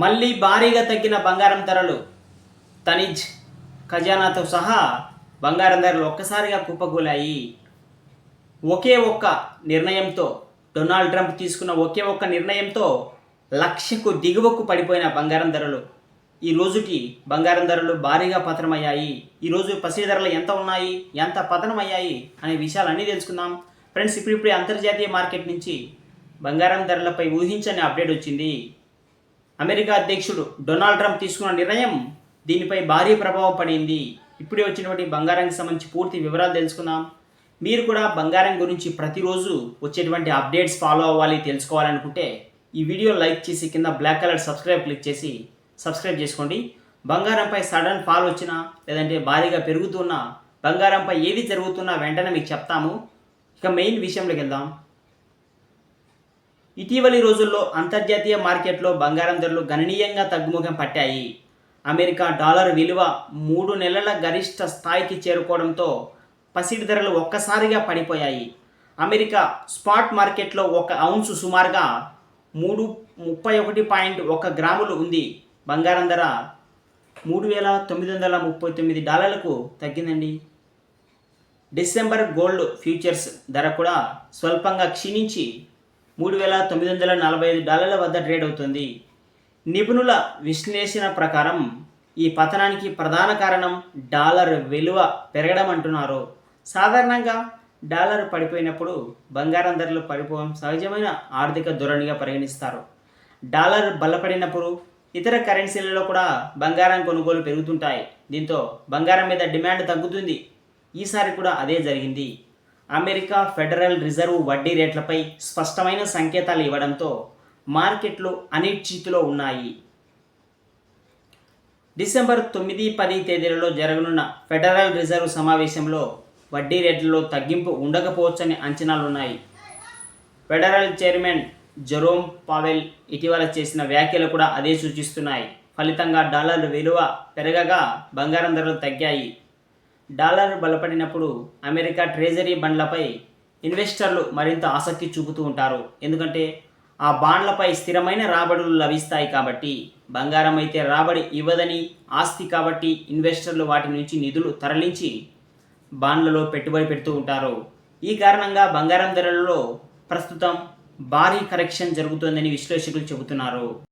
మళ్ళీ భారీగా తగ్గిన బంగారం ధరలు తనిజ్ ఖజానాతో సహా బంగారం ధరలు ఒక్కసారిగా కుప్పగూలాయి ఒకే ఒక్క నిర్ణయంతో డొనాల్డ్ ట్రంప్ తీసుకున్న ఒకే ఒక్క నిర్ణయంతో లక్షకు దిగువకు పడిపోయిన బంగారం ధరలు. ఈ రోజుకి బంగారం ధరలు భారీగా పతనమయ్యాయి. ఈరోజు పసిడి ధరలు ఎంత ఉన్నాయి ఎంత పతనమయ్యాయి అనే విషయాలన్నీ తెలుసుకుందాం. ఫ్రెండ్స్ ఇప్పుడిప్పుడే అంతర్జాతీయ మార్కెట్ నుంచి బంగారం ధరలపై ఊహించని అప్డేట్ వచ్చింది. అమెరికా అధ్యక్షుడు డొనాల్డ్ ట్రంప్ తీసుకున్న నిర్ణయం దీనిపై భారీ ప్రభావం పడింది. ఇప్పుడే వచ్చినటువంటి బంగారానికి సంబంధించి పూర్తి వివరాలు తెలుసుకుందాం. మీరు కూడా బంగారం గురించి ప్రతిరోజు వచ్చేటువంటి అప్డేట్స్ ఫాలో అవ్వాలి తెలుసుకోవాలనుకుంటే ఈ వీడియో లైక్ చేసి కింద బ్లాక్ కలర్ సబ్స్క్రైబ్ క్లిక్ చేసి సబ్స్క్రైబ్ చేసుకోండి. బంగారంపై సడన్ ఫాల్ వచ్చినా లేదంటే భారీగా పెరుగుతున్న బంగారంపై ఏది జరుగుతున్నా వెంటనే మీకు చెప్తాము. ఇక మెయిన్ విషయంలోకి వెళ్దాం. ఇటీవలి రోజుల్లో అంతర్జాతీయ మార్కెట్లో బంగారం ధరలు గణనీయంగా తగ్గుముఖం పట్టాయి. అమెరికా డాలర్ విలువ మూడు నెలల గరిష్ట స్థాయికి చేరుకోవడంతో పసిడి ధరలు ఒక్కసారిగా పడిపోయాయి. అమెరికా స్పాట్ మార్కెట్లో ఒక ఔన్సు సుమారుగా మూడు ముప్పై ఒకటి పాయింట్ ఒక గ్రాములు ఉంది. బంగారం ధర మూడు వేల తొమ్మిది వందల ముప్పై తొమ్మిది డాలర్లకు తగ్గిందండి. డిసెంబర్ గోల్డ్ ఫ్యూచర్స్ ధర కూడా స్వల్పంగా క్షీణించి మూడు వేల తొమ్మిది వందల నలభై ఐదు డాలర్ల వద్ద ట్రేడ్ అవుతుంది. నిపుణుల విశ్లేషణ ప్రకారం ఈ పతనానికి ప్రధాన కారణం డాలర్ విలువ పెరగడం అంటున్నారు. సాధారణంగా డాలర్ పడిపోయినప్పుడు బంగారం ధరలు పడిపోవడం సహజమైన ఆర్థిక ధోరణిగా పరిగణిస్తారు. డాలర్ బలపడినప్పుడు ఇతర కరెన్సీలలో కూడా బంగారం కొనుగోలు పెరుగుతుంటాయి. దీంతో బంగారం మీద డిమాండ్ తగ్గుతుంది. ఈసారి కూడా అదే జరిగింది. అమెరికా ఫెడరల్ రిజర్వ్ వడ్డీ రేట్లపై స్పష్టమైన సంకేతాలు ఇవ్వడంతో మార్కెట్లు అనిశ్చితిలో ఉన్నాయి. డిసెంబర్ తొమ్మిది పది తేదీలలో జరగనున్న ఫెడరల్ రిజర్వ్ సమావేశంలో వడ్డీ రేట్లలో తగ్గింపు ఉండకపోవచ్చని అంచనాలున్నాయి ఫెడరల్ చైర్మన్ జెరోమ్ పావెల్ ఇటీవల చేసిన వ్యాఖ్యలు కూడా అదే సూచిస్తున్నాయి. ఫలితంగా డాలర్ విలువ పెరగగా బంగారం ధరలు తగ్గాయి. డాలర్ బలపడినప్పుడు అమెరికా ట్రెజరీ బండ్లపై ఇన్వెస్టర్లు మరింత ఆసక్తి చూపుతూ ఉంటారు. ఎందుకంటే ఆ బాండ్లపై స్థిరమైన రాబడులు లభిస్తాయి కాబట్టి బంగారం అయితే రాబడి ఇవ్వదని ఆస్తి కాబట్టి ఇన్వెస్టర్లు వాటి నుంచి నిధులు తరలించి బాండ్లలో పెట్టుబడి పెడుతూ ఉంటారు. ఈ కారణంగా బంగారం ధరలలో ప్రస్తుతం భారీ కరెక్షన్ జరుగుతోందని విశ్లేషకులు చెబుతున్నారు.